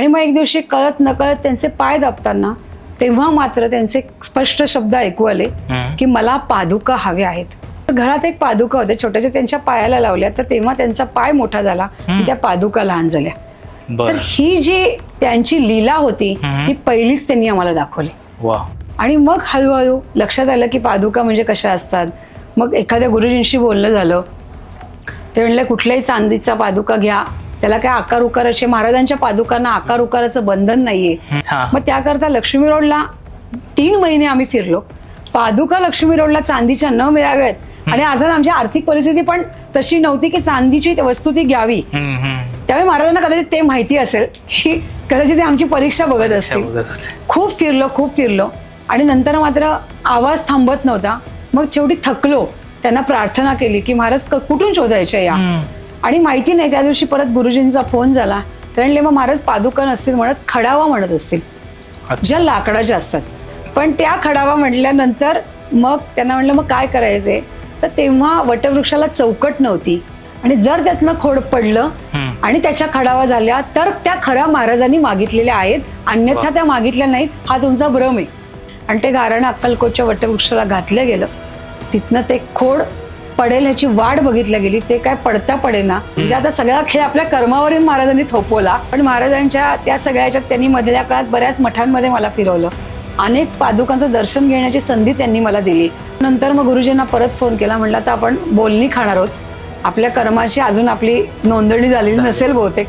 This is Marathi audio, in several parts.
आणि मग एक दिवशी कळत नकळत त्यांचे पाय दाबताना तेव्हा मात्र त्यांचे स्पष्ट शब्द ऐकू आले. की मला पादुका हव्या आहेत. तर घरात एक पादुका होत्या छोट्याच्या त्यांच्या पायाला लावल्या तर तेव्हा त्यांचा पाय मोठा झाला त्या पादुका लहान झाल्या. तर ही जी त्यांची लीला होती. ती पहिलीच त्यांनी आम्हाला दाखवली. आणि मग हळूहळू लक्षात आलं की पादुका म्हणजे कशा असतात. मग एखाद्या गुरुजींशी बोलणं झालं. ते म्हणले कुठल्याही चांदीचा पादुका घ्या त्याला काय आकार उकाराचे महाराजांच्या पादुकांना आकार उकाराचं बंधन नाहीये. मग त्याकरता लक्ष्मी रोडला तीन महिने आम्ही फिरलो. पादुका लक्ष्मी रोडला चांदीच्या न मिळाव्यात. आणि अर्थात आमची आर्थिक परिस्थिती पण तशी नव्हती की चांदीची वस्तू ती घ्यावी. त्यावेळी महाराजांना कदाचित ते माहिती असेल की कदाचित ते आमची परीक्षा बघत होते. खूप फिरलो खूप फिरलो. आणि नंतर मात्र आवाज थांबत नव्हता. मग शेवटी थकलो. त्यांना प्रार्थना केली की महाराज कुठून शोधायच्या या. आणि माहिती नाही त्या दिवशी परत गुरुजींचा फोन झाला. तर म्हणले मग महाराज पादुका नसतील म्हणत खडावा म्हणत असतील. ज्या लाकडाच्या असतात. पण त्या खडावा म्हटल्यानंतर मग त्यांना म्हणलं मग काय करायचंय? तर तेव्हा वटवृक्षाला चौकट नव्हती. आणि जर त्यातनं खोड पडलं. आणि त्याच्या खडावा झाल्या तर त्या खऱ्या महाराजांनी मागितलेल्या आहेत. अन्यथा. त्या मागितल्या नाहीत. हा तुमचा भ्रम आहे. आणि ते गारण अक्कलकोटच्या वटवृक्षाला घातलं गेलं. तिथनं ते खोड पडेल ह्याची वाट बघितल्या गेली. ते काय पडता पडेना. म्हणजे आता सगळा खेळ आपल्या कर्मावरून महाराजांनी थोपवला. पण महाराजांच्या त्या सगळ्याच्यात त्यांनी मधल्या काळात बऱ्याच मठांमध्ये मला फिरवलं. अनेक पादुकांचं दर्शन घेण्याची संधी त्यांनी मला दिली. नंतर मग गुरुजींना परत फोन केला. म्हटलं आता आपण बोलणी खाणार आहोत. आपल्या कर्माची अजून आपली नोंदणी झालेली नसेल बहुतेक.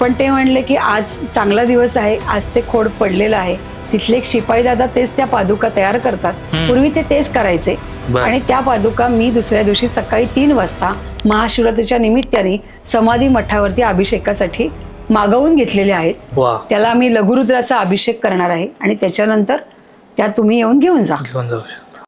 पण ते म्हणले की आज चांगला दिवस आहे. आज ते खोड पडलेलं आहे. तिथले एक शिपाई दादा तेच त्या पादुका तयार करतात. पूर्वी ते तेच करायचे. आणि त्या पादुका मी दुसऱ्या दिवशी सकाळी तीन वाजता महाशिवरात्रीच्या निमित्ताने समाधी मठावरती अभिषेकासाठी मागवून घेतलेल्या आहेत. त्याला मी लघुरुद्राचा अभिषेक करणार आहे आणि त्याच्यानंतर त्या तुम्ही येऊन घेऊन जा. घेऊन जाऊ शकतो.